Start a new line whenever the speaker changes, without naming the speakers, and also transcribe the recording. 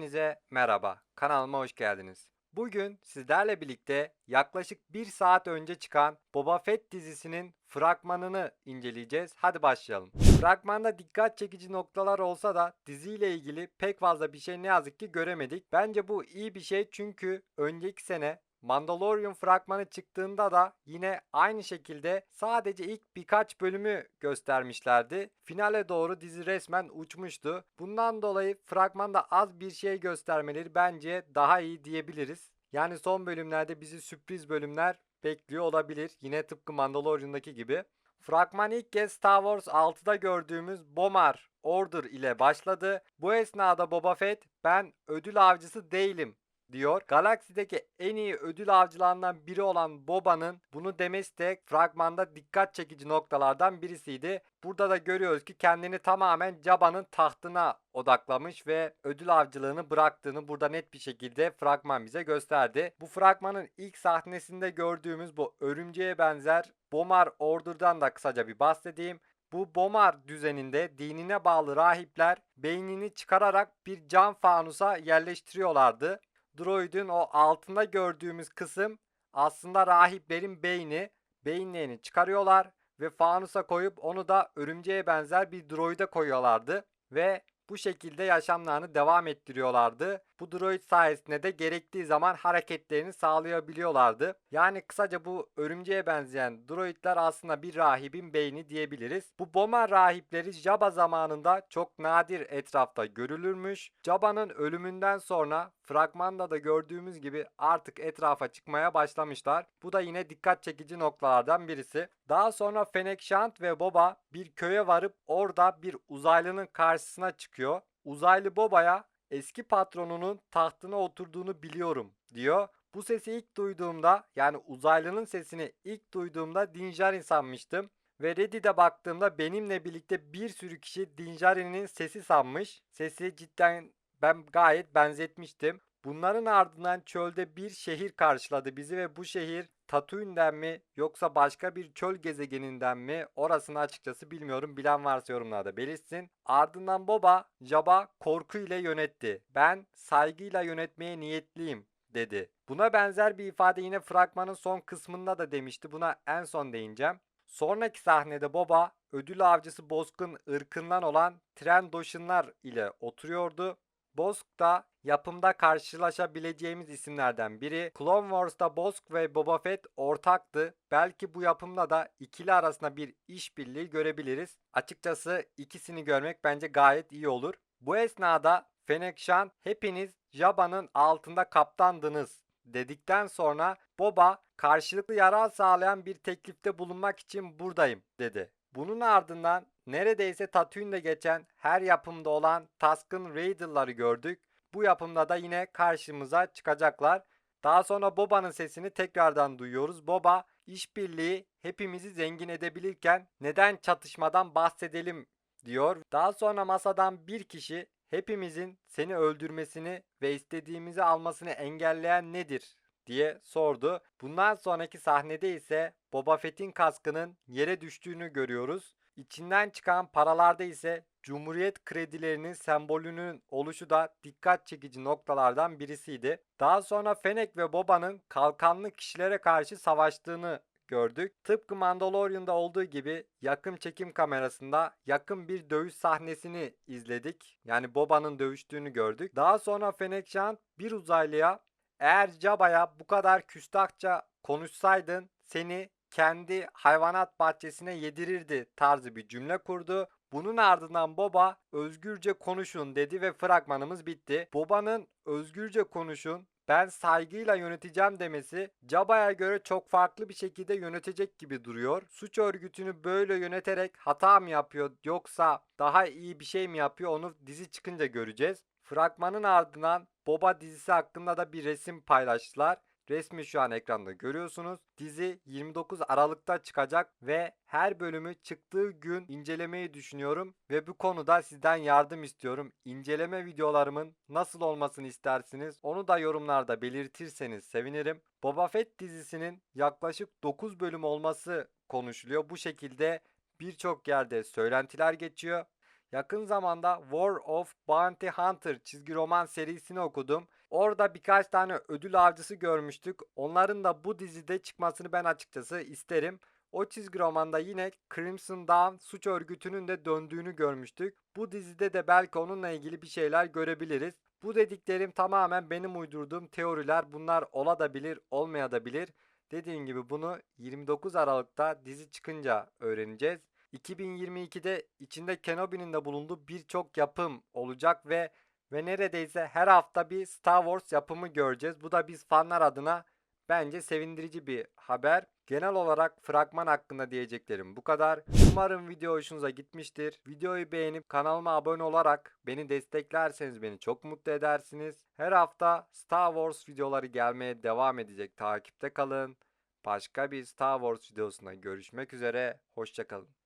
Hepinize merhaba, kanalıma hoş geldiniz. Bugün sizlerle birlikte yaklaşık 1 saat önce çıkan Boba Fett dizisinin fragmanını inceleyeceğiz. Hadi başlayalım. Fragmanda dikkat çekici noktalar olsa da diziyle ilgili pek fazla bir şey ne yazık ki göremedik. Bence bu iyi bir şey çünkü önceki sene Mandalorian fragmanı çıktığında da yine aynı şekilde sadece ilk birkaç bölümü göstermişlerdi. Finale doğru dizi resmen uçmuştu. Bundan dolayı fragmanda az bir şey göstermeleri bence daha iyi diyebiliriz. Yani son bölümlerde bizi sürpriz bölümler bekliyor olabilir. Yine tıpkı Mandalorian'daki gibi. Fragman ilk kez Star Wars 6'da gördüğümüz Bomar Order ile başladı. Bu esnada Boba Fett ben ödül avcısı değilim diyor. Galaksideki en iyi ödül avcılarından biri olan Boba'nın bunu demesi de fragmanda dikkat çekici noktalardan birisiydi. Burada da görüyoruz ki kendini tamamen Jaba'nın tahtına odaklamış ve ödül avcılığını bıraktığını burada net bir şekilde fragman bize gösterdi. Bu fragmanın ilk sahnesinde gördüğümüz bu örümceğe benzer Bomar Order'dan da kısaca bir bahsedeyim. Bu Bomar düzeninde dinine bağlı rahipler beynini çıkararak bir cam fanusa yerleştiriyorlardı droid'in o altında gördüğümüz kısım aslında rahiplerin beyni. Beyinlerini çıkarıyorlar ve fanusa koyup onu da örümceğe benzer bir droid'e koyuyorlardı. Ve bu şekilde yaşamlarını devam ettiriyorlardı. Bu droid sayesinde de gerektiği zaman hareketlerini sağlayabiliyorlardı. Yani kısaca bu örümceğe benzeyen droidler aslında bir rahibin beyni diyebiliriz. Bu Boma rahipleri Jabba zamanında çok nadir etrafta görülürmüş. Jabba'nın ölümünden sonra fragmanda da gördüğümüz gibi artık etrafa çıkmaya başlamışlar. Bu da yine dikkat çekici noktalardan birisi. Daha sonra Fennec Shand ve Boba bir köye varıp orada bir uzaylının karşısına çıkıyor. Uzaylı Boba'ya eski patronunun tahtına oturduğunu biliyorum diyor. Bu sesi ilk duyduğumda yani uzaylının sesini ilk duyduğumda Dinjarin sanmıştım. Ve Reddit'e baktığımda benimle birlikte bir sürü kişi Dinjarin'in sesi sanmış. Sesi cidden ben gayet benzetmiştim. Bunların ardından çölde bir şehir karşıladı bizi ve bu şehir Tatooine'den mi yoksa başka bir çöl gezegeninden mi orasını açıkçası bilmiyorum. Bilen varsa yorumlarda belirtsin. Ardından Boba Jabba korku ile yönetti. Ben saygıyla yönetmeye niyetliyim dedi. Buna benzer bir ifade yine fragmanın son kısmında da demişti. Buna en son değineceğim. Sonraki sahnede Boba ödül avcısı Bozk'un ırkından olan Trendoşinlar ile oturuyordu. Bosk da yapımda karşılaşabileceğimiz isimlerden biri. Clone Wars'ta Bosk ve Boba Fett ortaktı. Belki bu yapımda da ikili arasında bir işbirliği görebiliriz. Açıkçası ikisini görmek bence gayet iyi olur. Bu esnada Fennec Shand hepiniz Jabba'nın altında kaptandınız dedikten sonra Boba karşılıklı yarar sağlayan bir teklifte bulunmak için buradayım dedi. Bunun ardından neredeyse Tatooine'de geçen her yapımda olan Tusken Raider'ları gördük. Bu yapımda da yine karşımıza çıkacaklar. Daha sonra Boba'nın sesini tekrardan duyuyoruz. Boba işbirliği hepimizi zengin edebilirken neden çatışmadan bahsedelim diyor. Daha sonra masadan bir kişi hepimizin seni öldürmesini ve istediğimizi almasını engelleyen nedir diye sordu. Bundan sonraki sahnede ise Boba Fett'in kaskının yere düştüğünü görüyoruz. İçinden çıkan paralarda ise Cumhuriyet kredilerinin sembolünün oluşu da dikkat çekici noktalardan birisiydi. Daha sonra Fennec ve Boba'nın kalkanlı kişilere karşı savaştığını gördük. Tıpkı Mandalorian'da olduğu gibi yakın çekim kamerasında yakın bir dövüş sahnesini izledik. Yani Boba'nın dövüştüğünü gördük. Daha sonra Fennec Shand bir uzaylıya eğer Jabba'ya bu kadar küstahça konuşsaydın seni kendi hayvanat bahçesine yedirirdi tarzı bir cümle kurdu. Bunun ardından Boba özgürce konuşun dedi ve fragmanımız bitti. Boba'nın özgürce konuşun ben saygıyla yöneteceğim demesi Jabba'ya göre çok farklı bir şekilde yönetecek gibi duruyor. Suç örgütünü böyle yöneterek hata mı yapıyor yoksa daha iyi bir şey mi yapıyor onu dizi çıkınca göreceğiz. Fragmanın ardından Boba dizisi hakkında da bir resim paylaştılar. Resmi şu an ekranda görüyorsunuz. Dizi 29 Aralık'ta çıkacak ve her bölümü çıktığı gün incelemeyi düşünüyorum ve bu konuda sizden yardım istiyorum. İnceleme videolarımın nasıl olmasını istersiniz onu da yorumlarda belirtirseniz sevinirim. Boba Fett dizisinin yaklaşık 9 bölüm olması konuşuluyor. Bu şekilde birçok yerde söylentiler geçiyor. Yakın zamanda War of Bounty Hunter çizgi roman serisini okudum. Orada birkaç tane ödül avcısı görmüştük. Onların da bu dizide çıkmasını ben açıkçası isterim. O çizgi romanda yine Crimson Dawn suç örgütünün de döndüğünü görmüştük. Bu dizide de belki onunla ilgili bir şeyler görebiliriz. Bu dediklerim tamamen benim uydurduğum teoriler. Bunlar olabilir, olmayabilir. Dediğim gibi bunu 29 Aralık'ta dizi çıkınca öğreneceğiz. 2022'de içinde Kenobi'nin de bulunduğu birçok yapım olacak ve ve neredeyse her hafta bir Star Wars yapımı göreceğiz. Bu da biz fanlar adına bence sevindirici bir haber. Genel olarak fragman hakkında diyeceklerim bu kadar. Umarım video hoşunuza gitmiştir. Videoyu beğenip kanalıma abone olarak beni desteklerseniz beni çok mutlu edersiniz. Her hafta Star Wars videoları gelmeye devam edecek. Takipte kalın. Başka bir Star Wars videosunda görüşmek üzere. Hoşçakalın.